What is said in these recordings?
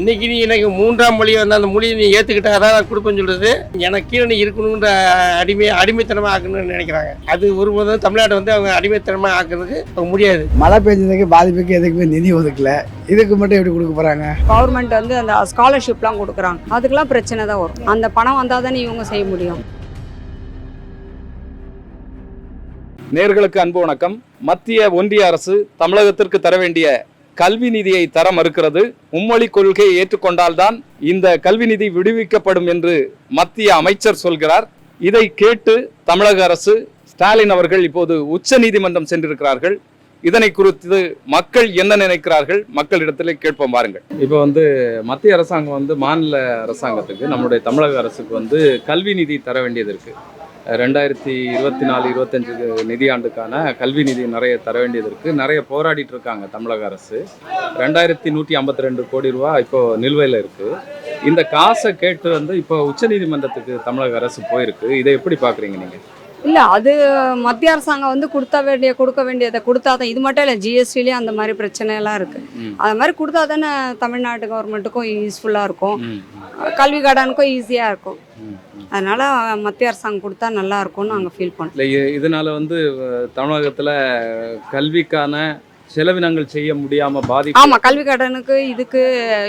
இன்னைக்கு நீ எனக்கு மூன்றாம் மொழி வந்து அந்த மொழியை நீ ஏற்றுக்கிட்டா தான் நான் கொடுப்பேன்னு சொல்றது. எனக்கு கீழே நீ இருக்கணுன்ற அடிமை அடிமைத்தனமாக ஆக்கணும்னு நினைக்கிறாங்க. அது ஒருபோதும் தமிழ்நாட்டை வந்து அவங்க அடிமைத்தனமாக ஆக்குறதுக்கு அவங்க முடியாது. மழை பெஞ்சதுக்கு பாதிப்புக்கு எதுக்குமே நிதி ஒதுக்கல. இதுக்கு மட்டும் எப்படி கொடுக்க போறாங்க? கவர்மெண்ட் வந்து அந்த ஸ்காலர்ஷிப்லாம் கொடுக்குறாங்க. அதுக்கெல்லாம் பிரச்சனை தான் வரும். அந்த பணம் வந்தால் தானே இவங்க செய்ய முடியும். நேர்களுக்கு அன்பு வணக்கம். மத்திய ஒன்றிய அரசு தமிழகத்திற்கு தர வேண்டிய கல்வி நிதியை தர மறுக்கிறது. மும்மொழி கொள்கையை ஏற்றுக்கொண்டால்தான் இந்த கல்வி நிதி விடுவிக்கப்படும் என்று மத்திய அமைச்சர் சொல்கிறார். இதை கேட்டு தமிழக அரசு ஸ்டாலின் அவர்கள் இப்போது உச்ச நீதிமன்றம் சென்றிருக்கிறார்கள். இதனை குறித்து மக்கள் என்ன நினைக்கிறார்கள்? மக்களிடத்தில் கேட்போம் பாருங்கள் இப்போ வந்து மத்திய அரசாங்கம் வந்து மாநில அரசாங்கத்துக்கு நம்முடைய தமிழக அரசுக்கு வந்து கல்வி நிதி தர வேண்டியது இருக்கு. ரெண்டாயிரத்தி இருபத்தி நாலு இருபத்தஞ்சு நிதியாண்டுக்கான கல்வி நிதி நிறைய தர வேண்டியது இருக்கு நிறைய போராடிட்டு இருக்காங்க தமிழக அரசு. ரெண்டாயிரத்தி நூற்றி ஐம்பத்தி ரெண்டு கோடி ரூபா இப்போ நிலுவையில் இருக்கு. இந்த காசை கேட்டு வந்து இப்போ உச்சநீதிமன்றத்துக்கு தமிழக அரசு போயிருக்கு. இதை எப்படி பார்க்குறீங்க நீங்கள் இல்லை அது மத்திய அரசாங்கம் வந்து கொடுத்த வேண்டிய கொடுக்க வேண்டியதை கொடுத்தா தான் இது மட்டும் இல்லை ஜிஎஸ்டிலேயும் அந்த மாதிரி பிரச்சனை எல்லாம் இருக்குது. அது மாதிரி கொடுத்தா தானே தமிழ்நாட்டு கவர்மெண்ட்டுக்கும் யூஸ்ஃபுல்லாக இருக்கும். கல்வி கடனுக்கும் ஈஸியாக இருக்கும். அதனால் மத்திய அரசாங்கம் கொடுத்தா நல்லா இருக்கும்னு நாங்கள் ஃபீல் பண்ணுறோம் இல்லை இதனால வந்து தமிழகத்துல கல்விக்கான செலவினங்கள் செய்ய முடியாம பாதிப்பு ஆமாம் கல்வி கடனுக்கு இதுக்கு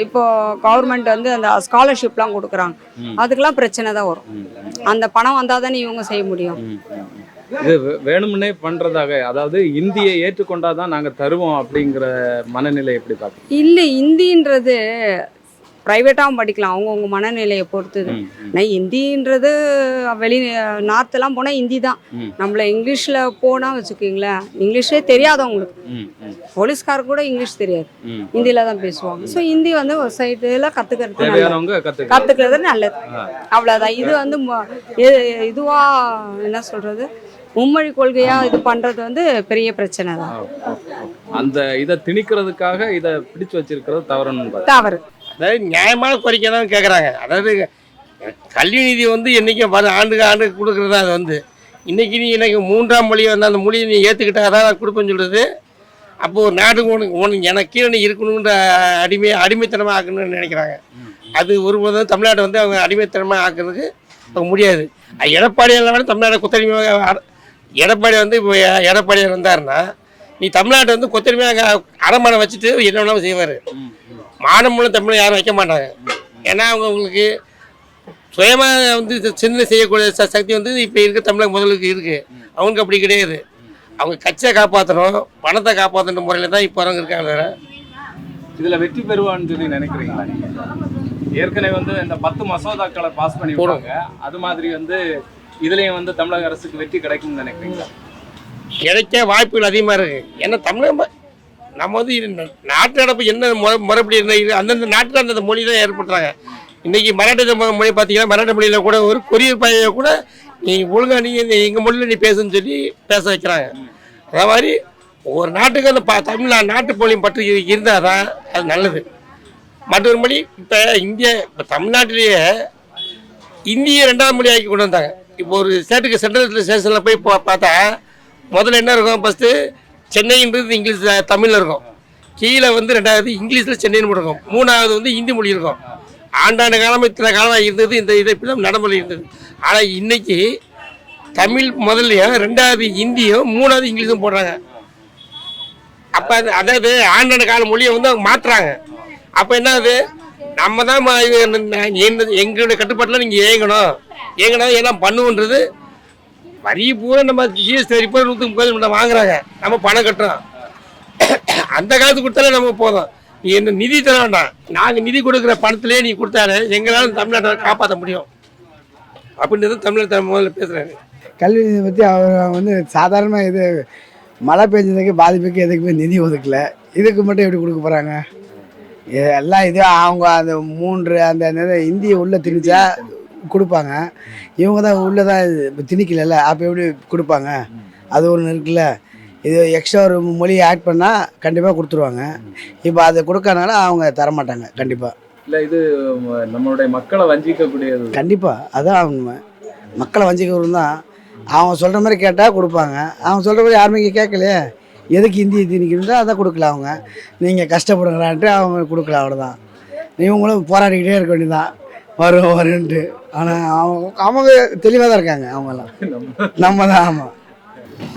இப்போ கவர்மெண்ட் வந்து அந்த ஸ்காலர்ஷிப்லாம் கொடுக்குறாங்க. அதுக்கெல்லாம் பிரச்சனை தான் வரும். அந்த பணம் வந்தால் தானே இவங்க செய்ய முடியும். இது வேணும்னே பண்றதாக அதாவது இந்தியை ஏற்றுக்கொண்டாதான் நாங்க தருவோம் அப்படிங்கிற மனநிலை எப்படி பார்க்குறீங்க இல்லை இந்தின்றது ப்ரைவேட்டாகவும் படிக்கலாம் அவங்கவுங்க மனநிலையை பொறுத்தது. ஆனால் ஹிந்தின்றது வெளி நார்த்தெல்லாம் போனால் ஹிந்தி தான். நம்மள இங்கிலீஷில் போனால் வச்சுக்கோங்களேன் இங்கிலீஷே தெரியாதவங்களுக்கு. ம், ம், போலீஸ்காரருக்கு கூட இங்கிலீஷ் தெரியாது. ஹிந்தியில் தான் பேசுவாங்க. ஸோ ஹிந்தி வந்து ஒரு சைடில் கற்றுக்கிறது கற்றுக்கிறது நல்லது. அவ்வளோதான் இது வந்து ம- எ- இதுவா என்ன சொல்கிறது மும்மொழி கொள்கையாக இது பண்ணுறது வந்து பெரிய பிரச்சனை தான். அந்த இதை திணிக்கிறதுக்காக இதை பிடிச்சு வச்சிருக்கிறது தவறுன்னு பாரு. தவறு. அதாவது நியாயமான கோரிக்கை தான் கேட்குறாங்க அதாவது கல்வி நிதி வந்து என்றைக்கும் வர ஆண்டுக்கு ஆண்டுக்கு கொடுக்குறது தான் அது வந்து. இன்றைக்கி நீ எனக்கு மூன்றாம் மொழி வந்து அந்த மொழியை நீ ஏற்றுக்கிட்டா தான் நான் கொடுப்பேன்னு சொல்கிறது அப்போது ஒரு நாட்டுக்கு உனக்கு உனக்கு எனக்கு கீழே நீ இருக்கணுன்ற அடிமை அடிமைத்தனமாக ஆக்கணும்னு நினைக்கிறாங்க. அது ஒருபோதும் தமிழ்நாட்டை வந்து அவங்க அடிமைத்தனமாக ஆக்குறதுக்கு அவங்க முடியாது. அது எடப்பாடியால் வேணால் தமிழ்நாடு கொத்தடிமையாக எடப்பாடி வந்து இப்போ எ- எடப்பாடியார் வந்தாருன்னா நீ தமிழ்நாட்டை வந்து கொத்தடிமையாக அடமானம் வச்சுட்டு என்ன வேணாலும் செய்வார். ம், ம். மானமுள்ள தமிழை யாரும் வைக்க மாட்டாங்க. ஏன்னா அவங்க உங்களுக்கு சுயமாக வந்து சிந்தனை செய்யக்கூடிய ச சக்தி வந்து இப்போ இருக்க தமிழக முதலுக்கு இருக்குது அவங்களுக்கு அப்படி கிடையாது. அவங்க கட்சியை காப்பாற்றணும் பணத்தை காப்பாற்றணும் முறையில் தான் இப்போ வரவங்க இருக்காங்க வேற. இதுல வெற்றி பெறுவான்னு சொல்லி நினைக்கிறீங்களா ஏற்கனவே வந்து இந்த பத்து மசோதாக்களை பாஸ் பண்ணி விடுவாங்க அது மாதிரி வந்து இதுலயும் வந்து தமிழக அரசுக்கு வெற்றி கிடைக்கும்னு நினைக்கிறீங்களா? கிடைக்க வாய்ப்புகள் அதிகமாக இருக்குது ஏன்னா தமிழக நம்ம வந்து நாட்டு நடப்பு என்ன முறை முறைப்படி இருந்த இது அந்தந்த நாட்டில் அந்தந்த மொழி தான் ஏற்படுத்துறாங்க இன்றைக்கி மராட்டி மொழி பார்த்தீங்கன்னா மராட்டி மொழியில் கூட ஒரு கொரியர் பையனை கூட நீங்கள் ஒழுங்காக நீங்கள் எங்கள் மொழியில் நீ பேசுன்னு சொல்லி பேச வைக்கிறாங்க. அதே மாதிரி ஒரு நாட்டுக்கு அந்த பா தமிழ் நாட்டு மொழியும் பற்றி இருந்தால் தான் அது நல்லது. மற்றொரு மொழி இப்போ இந்திய இப்போ தமிழ்நாட்டிலேயே இந்திய ரெண்டாவது மொழி ஆக்கி கொண்டு வந்தாங்க. இப்போ ஒரு ஸ்டேட்டுக்கு சென்ட்ரல் ஸ்டேஷனில் போய் பார்த்தா முதல்ல என்ன இருக்கும் ஃபஸ்ட்டு சென்னைன்றது இங்கிலீஷ் தமிழில் இருக்கும். கீழே வந்து ரெண்டாவது இங்கிலீஷில் சென்னைன்னு இருக்கும் மூணாவது வந்து ஹிந்தி மொழி இருக்கும். ஆண்டாண்டு காலமாக இத்தனை காலமாக இருந்தது இந்த இதை இப்படி தான் நடைமுறை இருந்தது. ஆனால் இன்றைக்கி தமிழ் முதல்லையும் ரெண்டாவது ஹிந்தியும் மூணாவது இங்கிலீஷும் போடுறாங்க. அப்போ அது அதாவது ஆண்டாண்டு கால மொழியை வந்து அவங்க மாற்றுறாங்க அப்போ என்ன ஆகுது நம்ம தான் எங்களுடைய கட்டுப்பாட்டில் நீங்கள் இயங்கணும். ஏங்கணும் எல்லாம் பண்ணுன்றது வரி பூரா நம்ம ஜிஎஸ்டி வரி பூரா நூற்றி முப்பது நம்ம வாங்குறாங்க. நம்ம பணம் கட்டுறோம். அந்த காலத்து கொடுத்தாலே நமக்கு போதும். நீ என்ன நிதி தர வேண்டாம். நாங்கள் நிதி கொடுக்குற பணத்திலே நீ கொடுத்தாலே எங்களால் தமிழ்நாட்டை காப்பாற்ற முடியும். அப்படின்றது தமிழர் முதல்ல பேசுகிறாங்க கல்வி நிதி பற்றி அவர் வந்து சாதாரணமாக இது மழை பெஞ்சதுக்கு பாதிப்புக்கு எதுக்குமே நிதி ஒதுக்கல. இதுக்கு மட்டும் எப்படி கொடுக்க போகிறாங்க எல்லாம் இது அவங்க அந்த மூன்று அந்த இந்திய உள்ளே திணிச்சா கொடுப்பாங்க. இவங்க தான் உள்ளே தான் இப்போ திணிக்கல அப்போ எப்படி கொடுப்பாங்க? அது ஒன்று இருக்குல்ல. இது எக்ஸ்ட்ரா ஒரு மொழியை ஆட் பண்ணால் கண்டிப்பாக கொடுத்துருவாங்க. இப்போ அதை கொடுக்கறனால அவங்க தரமாட்டாங்க கண்டிப்பாக இல்ல இது நம்மளுடைய மக்களை வஞ்சிக்கக்கூடியது. கண்டிப்பாக அதான் அவங்க மக்களை வஞ்சிக்கிறவங்க தான். அவங்க சொல்கிற மாதிரி கேட்டால் கொடுப்பாங்க. அவங்க சொல்கிற மாதிரி யாருமே இங்கே கேட்கலையே. எதுக்கு ஹிந்தி திணிக்கிறதோ அதை கொடுக்கல அவங்க. நீங்கள் கஷ்டப்படுங்களான்ட்டு அவங்க கொடுக்கல அவ்வளோதான் இவங்களும் போராடிக்கிட்டே இருக்க வேண்டியதான் வரும் வருன்ட்டு ஆனால் அவங்க அவங்க தெளிவாக தான் இருக்காங்க அவங்கெல்லாம். நம்ம தான் ஆமாம்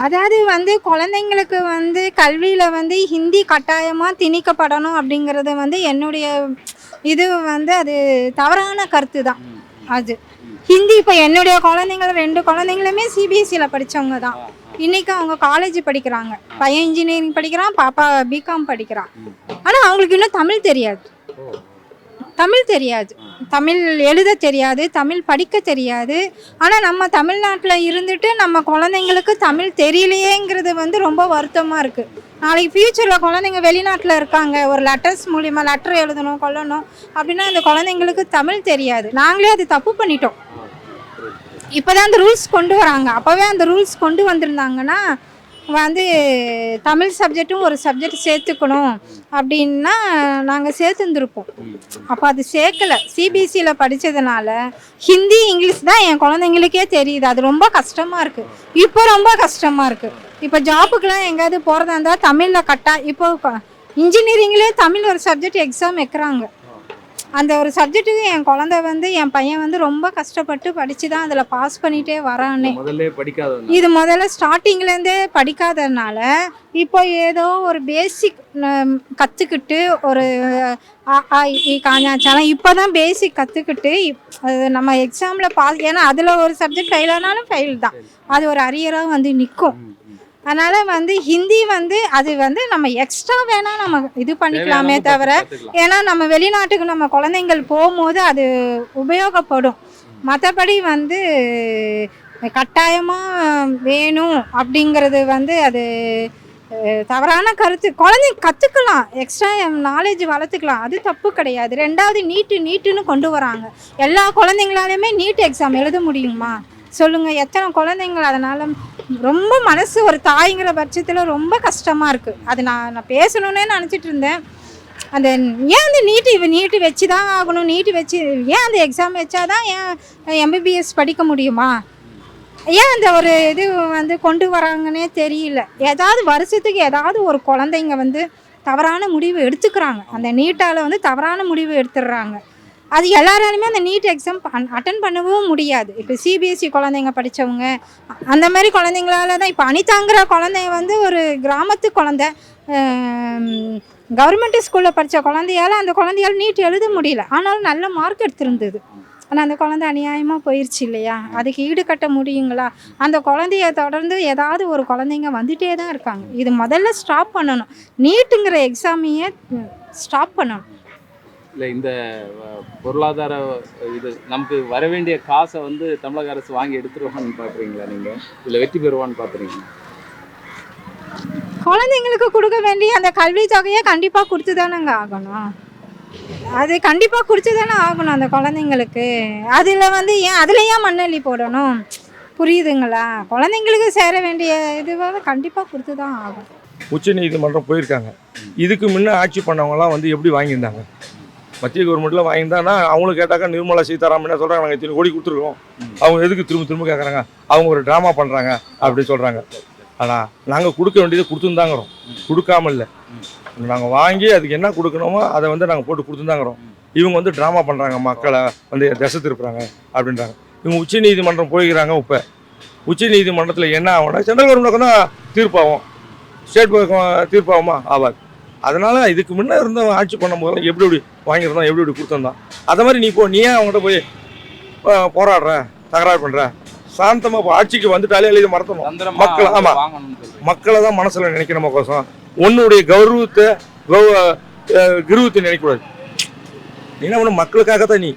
அதாவது வந்து குழந்தைங்களுக்கு வந்து கல்வியில் வந்து ஹிந்தி கட்டாயமாக திணிக்கப்படணும் அப்படிங்கிறது வந்து என்னுடைய இது வந்து அது தவறான கருத்து தான் அது. ஹிந்தி இப்போ என்னுடைய குழந்தைங்கள ரெண்டு குழந்தைங்களுமே சிபிஎஸ்சியில் படித்தவங்க தான் இன்றைக்கி அவங்க காலேஜ் படிக்கிறாங்க. பையன் இன்ஜினியரிங் படிக்கிறான் பாப்பா பிகாம் படிக்கிறான். ஆனால் அவங்களுக்கு இன்னும் தமிழ் தெரியாது. தமிழ் தெரியாது. தமிழ் எழுத தெரியாது தமிழ் படிக்க தெரியாது. ஆனால் நம்ம தமிழ்நாட்டில் இருந்துட்டு நம்ம குழந்தைங்களுக்கு தமிழ் தெரியலையேங்கிறது வந்து ரொம்ப வருத்தமாக இருக்குது நாளைக்கு ஃப்யூச்சரில் குழந்தைங்க வெளிநாட்டில் இருக்காங்க ஒரு லெட்டர்ஸ் மூலிமா லெட்டர் எழுதணும் கொள்ளணும் அப்படின்னா அந்த குழந்தைங்களுக்கு தமிழ் தெரியாது. நாங்களே அது தப்பு பண்ணிட்டோம். இப்போ தான் அந்த ரூல்ஸ் கொண்டு வராங்க. அப்போவே அந்த ரூல்ஸ் கொண்டு வந்திருந்தாங்கன்னா வந்து தமிழ் சப்ஜெக்ட்டும் ஒரு சப்ஜெக்ட் சேர்த்துக்கணும் அப்படின்னா நாங்கள் சேர்த்துருந்துருப்போம். அப்போ அது சேர்க்கலை. சிபிஎஸ்சியில் படித்ததுனால ஹிந்தி இங்கிலீஷ் தான் என் குழந்தைங்களுக்கே தெரியுது. அது ரொம்ப கஷ்டமாக இருக்குது இப்போ ரொம்ப கஷ்டமாக இருக்குது இப்போ ஜாப்புக்கெலாம் எங்கேயாவது போகிறதா இருந்தால் தமிழில் கட்டாக இப்போ இன்ஜினியரிங்லேயே தமிழ் ஒரு சப்ஜெக்ட் எக்ஸாம் வைக்கிறாங்க. அந்த ஒரு சப்ஜெக்ட்டுக்கு என் குழந்தை வந்து என் பையன் வந்து ரொம்ப கஷ்டப்பட்டு படித்து தான் அதில் பாஸ் பண்ணிகிட்டே வரானே. இது முதல்ல ஸ்டார்டிங்லேருந்தே படிக்காததுனால இப்போ ஏதோ ஒரு பேசிக் கற்றுக்கிட்டு ஒரு காஞ்சாச்சாலாம் இப்போ தான் பேசிக் கற்றுக்கிட்டு நம்ம எக்ஸாமில் பாஸ் ஏன்னா அதில் ஒரு சப்ஜெக்ட் ஃபெயில் ஆனாலும் ஃபெயில் தான். அது ஒரு அரியராக வந்து நிற்கும் அதனால் வந்து ஹிந்தி வந்து அது வந்து நம்ம எக்ஸ்ட்ரா வேணால் நம்ம இது பண்ணிக்கலாமே தவிர ஏன்னா நம்ம வெளிநாட்டுக்கு நம்ம குழந்தைங்கள் போகும்போது அது உபயோகப்படும். மற்றபடி வந்து கட்டாயமாக வேணும் அப்படிங்கிறது வந்து அது தவறான கருத்து. குழந்தை கற்றுக்கலாம் எக்ஸ்ட்ரா நாலேஜ் வளர்த்துக்கலாம். அது தப்பு கிடையாது. ரெண்டாவது நீட்டு நீட்டுன்னு கொண்டு வராங்க. எல்லா குழந்தைங்களாலையுமே நீட் எக்ஸாம் எழுத முடியுமா? சொல்லுங்கள் எத்தனை குழந்தைங்கள் அதனால் ரொம்ப மனசு ஒரு தாய்ங்கிற பட்சத்தில் ரொம்ப கஷ்டமாக இருக்குது அது நான் நான் பேசணுன்னே நினச்சிட்டு இருந்தேன். அந்த ஏன் அந்த நீட்டு இவ நீட்டு வச்சு தான் ஆகணும் நீட்டு வச்சு ஏன் அந்த எக்ஸாம் வச்சாதான் ஏன் எம்பிபிஎஸ் படிக்க முடியுமா? ஏன் அந்த ஒரு இது வந்து கொண்டு வராங்கன்னே தெரியல. ஏதாவது வருஷத்துக்கு ஏதாவது ஒரு குழந்தைங்க வந்து தவறான முடிவு எடுத்துக்கிறாங்க. அந்த நீட்டால் வந்து தவறான முடிவு எடுத்துடுறாங்க. அது எல்லாராலுமே அந்த நீட் எக்ஸாம் அட்டன் பண்ணவும் முடியாது. இப்போ சிபிஎஸ்சி குழந்தைங்க படித்தவங்க அந்த மாதிரி குழந்தைங்களால தான் இப்போ அனிதாங்கிற குழந்தைய வந்து ஒரு கிராமத்து குழந்தை. கவர்மெண்ட் ஸ்கூலில் படித்த குழந்தையால் அந்த குழந்தையால் நீட் எழுத முடியல. ஆனாலும் நல்ல மார்க் எடுத்திருந்தது. ஆனால் அந்த குழந்தை அநியாயமாக போயிடுச்சு இல்லையா? அதுக்கு ஈடுகட்ட முடியுங்களா? அந்த குழந்தைய தொடர்ந்து ஏதாவது ஒரு குழந்தைங்க வந்துட்டே தான் இருக்காங்க. இது முதல்ல ஸ்டாப் பண்ணணும். நீட்டுங்கிற எக்ஸாமையே ஸ்டாப் பண்ணணும். இல்லை இந்த பொருளாதார இது நமக்கு வர வேண்டிய காசை வந்து தமிழக அரசு வாங்கி எடுத்துருவான்னு பார்க்குறீங்களா நீங்கள் இல்லை வெற்றி பெறுவான்னு பார்க்குறீங்களா குழந்தைங்களுக்கு கொடுக்க வேண்டிய அந்த கல்வி தொகையை கண்டிப்பாக கொடுத்து தானேங்க ஆகணும். அது கண்டிப்பாக கொடுத்து தானே ஆகணும் அந்த குழந்தைங்களுக்கு. அதில் வந்து ஏன் அதில் ஏன் மண்ணள்ளி போடணும்? புரியுதுங்களா? குழந்தைங்களுக்கு சேர வேண்டிய இதுவாக கண்டிப்பாக கொடுத்து தான் ஆகும் உச்ச நீதிமன்றம் போயிருக்காங்க. இதுக்கு முன்ன ஆட்சி பண்ணவங்கலாம் வந்து எப்படி வாங்கியிருந்தாங்க? மத்திய கவர்மெண்ட்டில் வாங்கியிருந்தாங்கன்னா அவங்களும் கேட்டாக்கா நிர்மலா சீதாராமன் என்ன சொல்கிறாங்க நாங்கள் இத்தனை கோடி கொடுத்துருக்கோம். அவங்க எதுக்கு திரும்ப திரும்ப கேட்குறாங்க அவங்க ஒரு ட்ராமா பண்ணுறாங்க அப்படி சொல்கிறாங்க ஆனால் நாங்கள் கொடுக்க வேண்டியதை கொடுத்துருந்தாங்கிறோம். கொடுக்காம இல்லை. நாங்கள் வாங்கி அதுக்கு என்ன கொடுக்கணுமோ அதை வந்து நாங்கள் போட்டு கொடுத்துருந்தாங்கிறோம். இவங்க வந்து ட்ராமா பண்ணுறாங்க மக்களை வந்து திசை திருப்புறாங்க அப்படின்றாங்க. இவங்க உச்ச நீதிமன்றம் போய்க்கிறாங்க இப்போ. உச்ச நீதிமன்றத்தில் என்ன ஆகும்னா சென்ட்ரல் கவர்மெண்ட் தான் தீர்ப்பாகும். ஸ்டேட் தீர்ப்பாகுமா? ஆகாது. அதனால இதுக்கு முன்னே இருந்த ஆட்சி பண்ணும்போது எப்படி எப்படி வாங்கியிருந்தோம் எப்படி எப்படி கொடுத்துருந்தோம் அதை மாதிரி நீ போ நீ ஏன் அவங்ககிட்ட போய் போராடுற தகராறு பண்ணுற சாந்தமாக இப்போ ஆட்சிக்கு வந்துட்டாலே எழுதி மறத்தணும் மக்கள், ஆமா. வாங்கணும்னு சொல்றீங்க. மக்களை தான் மனசில் நினைக்கணும் கோசம்? உன்னுடைய கௌரவத்தை கௌ கிருவத்தை நினைக்கக்கூடாது. என்ன பண்ண? மக்களுக்காக தான் நீ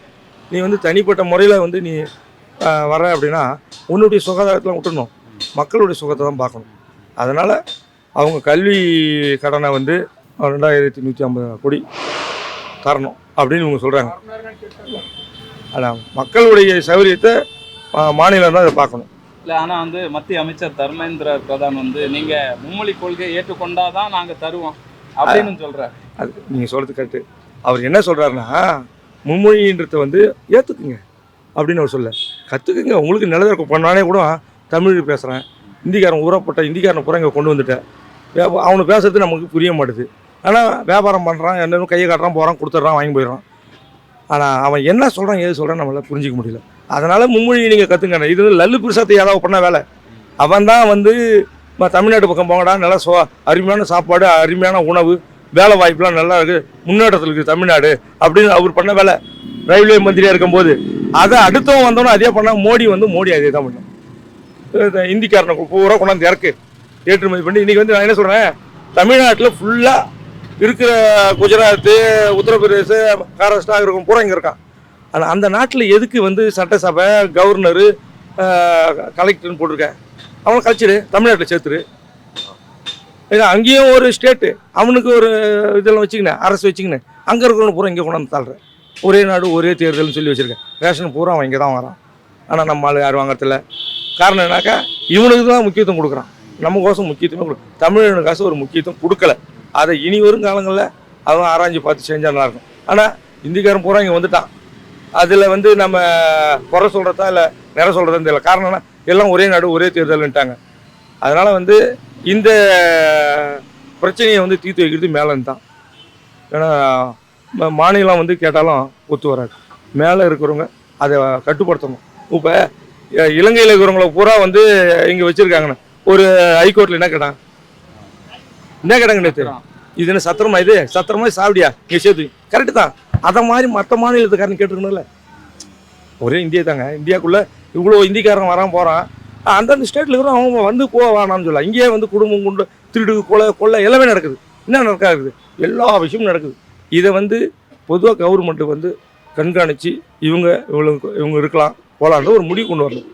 நீ வந்து தனிப்பட்ட முறையில் வந்து நீ வர அப்படின்னா உன்னுடைய சுகாதாரத்தில் விட்டுணும் மக்களுடைய சுகத்தை தான் பார்க்கணும். அதனால் அவங்க கல்வி கடனை வந்து ரெண்டாயிரத்தி நூற்றி ஐம்பது கோடி தரணும் அப்படின்னு இவங்க சொல்கிறாங்க ஆனால் மக்களுடைய சௌகரியத்தை மாநிலம் தான் இதை பார்க்கணும். இல்ல ஆனா வந்து மத்திய அமைச்சர் தர்மேந்திர பிரதான் வந்து நீங்க மும்மொழி கொள்கையை ஏற்றுக்கொண்டாதான் நாங்க தருவோம் அப்படின்னு சொல்றாரு. அது நீங்கள் சொல்கிறது கரெக்டு அவர் என்ன சொல்கிறாருன்னா மும்மொழின்றத வந்து ஏற்றுக்குங்க அப்படின்னு அவர் சொல்ல கற்றுக்குங்க உங்களுக்கு நிலதர்க்கம் பண்ணானே கூட தமிழ் பேசுகிறேன் இந்திக்காரன் ஊறப்பட்ட இந்திக்காரனை பூரா இங்கே கொண்டு வந்துட்டேன். அவனுக்கு பேசுறது நமக்கு புரிய மாட்டுது. ஆனால் வியாபாரம் பண்ணுறான் என்ன கையை காட்டுறான் போகிறான் கொடுத்துட்றான் வாங்கி போயிடுறான். ஆனால் அவன் என்ன சொல்கிறான் ஏது சொல்கிறான் நம்மளால் புரிஞ்சிக்க முடியல. அதனால் மும்மொழி நீங்கள் கற்றுங்க இது வந்து லல்லு பிரசாத்தை யாராவது பண்ண வேலை. அவன் தான் வந்து தமிழ்நாட்டு பக்கம் போங்கடா நல்லா சோ அருமையான சாப்பாடு அருமையான உணவு வேலை வாய்ப்புலாம் நல்லா இருக்குது முன்னேற்றத்தில் இருக்குது தமிழ்நாடு அப்படின்னு அவர் பண்ண வேலை. ரயில்வே மந்திரியாக இருக்கும்போது அதை அடுத்தவன் வந்தோன்னே அதே பண்ணால் மோடி வந்து மோடி அதே தான் பண்ணும் இந்திக்காரனை பூரா கொண்டாந்து இறக்கு. ஏற்றுமதி பண்ணி இன்றைக்கி வந்து நான் என்ன சொல்கிறேன் தமிழ்நாட்டில் ஃபுல்லாக இருக்கிற குஜராத்து உத்தரப்பிரதேச மகாராஷ்டிரா இருக்கும் பூரா இங்கே இருக்கான் ஆனால் அந்த நாட்டில் எதுக்கு வந்து சட்டசபை கவர்னரு கலெக்டர்னு போட்டிருக்கேன்? அவனை கழிச்சிடு தமிழ்நாட்டில் சேர்த்துரு. ஏன்னா அங்கேயும் ஒரு ஸ்டேட்டு அவனுக்கு ஒரு இதெல்லாம் வச்சுக்கினேன் அரசு வச்சுக்கினேன் அங்கே இருக்கிறவனு பூரா இங்கே கொண்டாந்து தள்ளுறேன் ஒரே நாடு ஒரே தேர்தல்னு சொல்லி வச்சுருக்கேன். ரேஷன் பூரா அவன் இங்கே தான் வரான் ஆனால் நம்ம ஆள் யாரும் வாங்குறதில்ல காரணம் என்னக்கா இவனுக்கு தான் முக்கியத்துவம் கொடுக்குறான். நம்ம கோசம் முக்கியத்துவம் கொடு தமிழனுக்காசு ஒரு முக்கியத்துவம் கொடுக்கல. அதை இனி வரும் காலங்களில் அவன் ஆராய்ஞ்சு பார்த்து செஞ்சால் நல்லாயிருக்கும் ஆனால் இந்திக்காரன் பூரா இங்கே வந்துட்டான். அதில் வந்து நம்ம குறை சொல்கிறதா இல்லை நிறை சொல்கிறதா தெரியல. காரணம் என்ன? எல்லாம் ஒரே நாடு ஒரே தேர்தல்ன்ட்டாங்க அதனால் வந்து இந்த பிரச்சனையை வந்து தீர்த்து வைக்கிறது மேலேருந்து தான். ஏன்னா மாநிலம் வந்து கேட்டாலும் ஒத்து வராது. மேலே இருக்கிறவங்க அதை கட்டுப்படுத்தணும். இப்போ இலங்கையில் இருக்கிறவங்கள பூரா வந்து இங்கே வச்சுருக்காங்கண்ணே. ஒரு ஹைகோர்ட்டில் என்ன கேட்டாங்க என்ன கேட்டாங்க நேற்று இது என்ன சத்திரமா இது? சத்திரமா சாவடியா இங்கே சேர்த்து கரெக்டு தான். அதை மாதிரி மற்ற மாநிலத்துக்காரன் கேட்டுருக்கணும்ல. ஒரே இந்தியா தாங்க. இந்தியாக்குள்ளே இவ்வளோ இந்திக்காரன் வரான் போகிறான் அந்தந்த ஸ்டேட்டில் இருக்கிற அவங்க வந்து போ வேணாம்னு சொல்லலாம் இங்கேயே வந்து குடும்பம் கொண்டு திருடு கொலை கொள்ளை எல்லாமே நடக்குது. என்ன நடக்காது? எல்லா விஷயமும் நடக்குது. இதை வந்து பொதுவாக கவர்மெண்ட் வந்து கண்காணித்து இவங்க இவங்களுக்கு இவங்க இருக்கலாம் போகலான்ற ஒரு முடிவு கொண்டு வரணும்.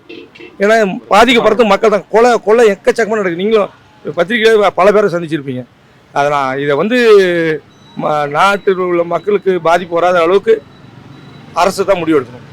ஏன்னா பாதிக்கப்படுறது மக்கள் தான். கொலை கொலை எக்கச்சக்கமாக நடக்குது. நீங்களும் பத்திரிகையில் பல பேரை சந்திச்சிருப்பீங்க. அதனால் இதை வந்து ம- நாட்டில் உள்ள மக்களுக்கு பாதிப்பு வராத அளவுக்கு அரசு தான் முடிவெடுக்கணும்.